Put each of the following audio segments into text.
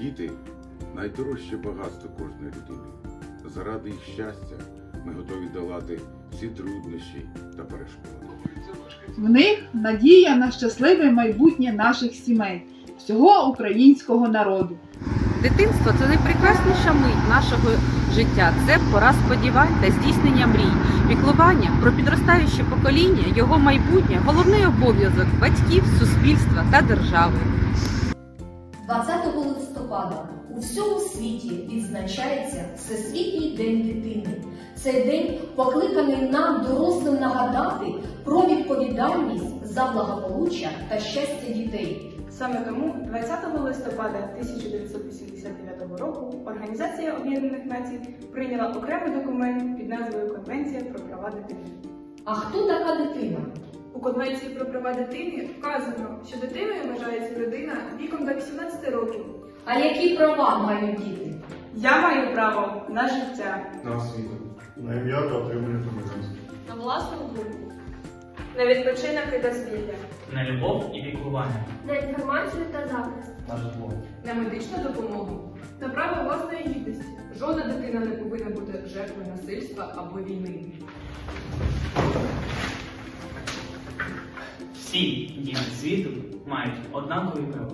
Діти найдорожче багатство кожної людини. Заради їх щастя ми готові долати всі труднощі та перешкоди. В них надія на щасливе майбутнє наших сімей, всього українського народу. Дитинство це найпрекрасніша мить нашого життя. Це пора сподівань та здійснення мрій. Піклування про підростаюче покоління, його майбутнє головний обов'язок батьків, суспільства та держави. 20 листопада у всьому світі відзначається Всесвітній день дитини. Цей день покликаний нам дорослим нагадати про відповідальність за благополуччя та щастя дітей. Саме тому 20 листопада 1989 року Організація Об'єднаних Націй прийняла окремий документ під назвою Конвенція про права дитини. А хто така дитина? У Конвенції про права дитини вказано, що дитиною вважається людина віком до 18 років. А які права мають діти? Я маю право на життя, на освіту, на ім'я та отримання громадянства. на власну думку, на відпочинок і дозвілля, на любов і піклування, на інформацію та захист. на житло. на медичну допомогу, на право власної гідності. Жодна дитина не повинна бути жертвою насильства або війни. Всі діти світу мають однакові права.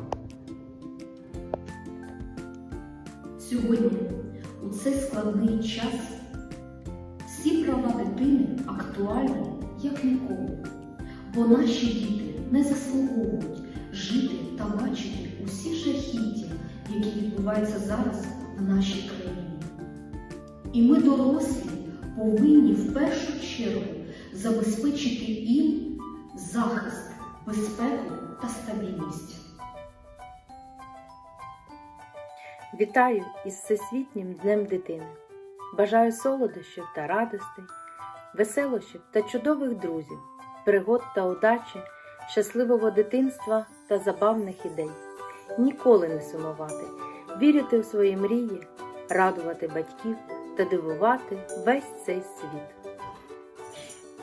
Сьогодні, у цей складний час, всі права дитини актуальні як ніколи, бо наші діти не заслуговують жити та бачити усі жахіття, які відбуваються зараз в нашій країні. І ми, дорослі, повинні в першу чергу забезпечити їм захист, безпеку та стабільність. Вітаю із Всесвітнім Днем дитини. Бажаю солодощів та радостей, веселощів та чудових друзів, пригод та удачі, щасливого дитинства та забавних ідей. Ніколи не сумувати, вірити у свої мрії, радувати батьків та дивувати весь цей світ.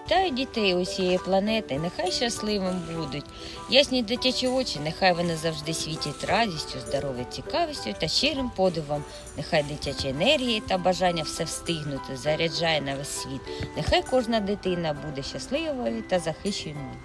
Вітаю дітей усієї планети, нехай щасливим будуть. Ясні дитячі очі, нехай вони завжди світять радістю, здоров'я, цікавістю та щирим подивом. Нехай дитячі енергії та бажання все встигнути заряджає на весь світ. Нехай кожна дитина буде щасливою та захищеною.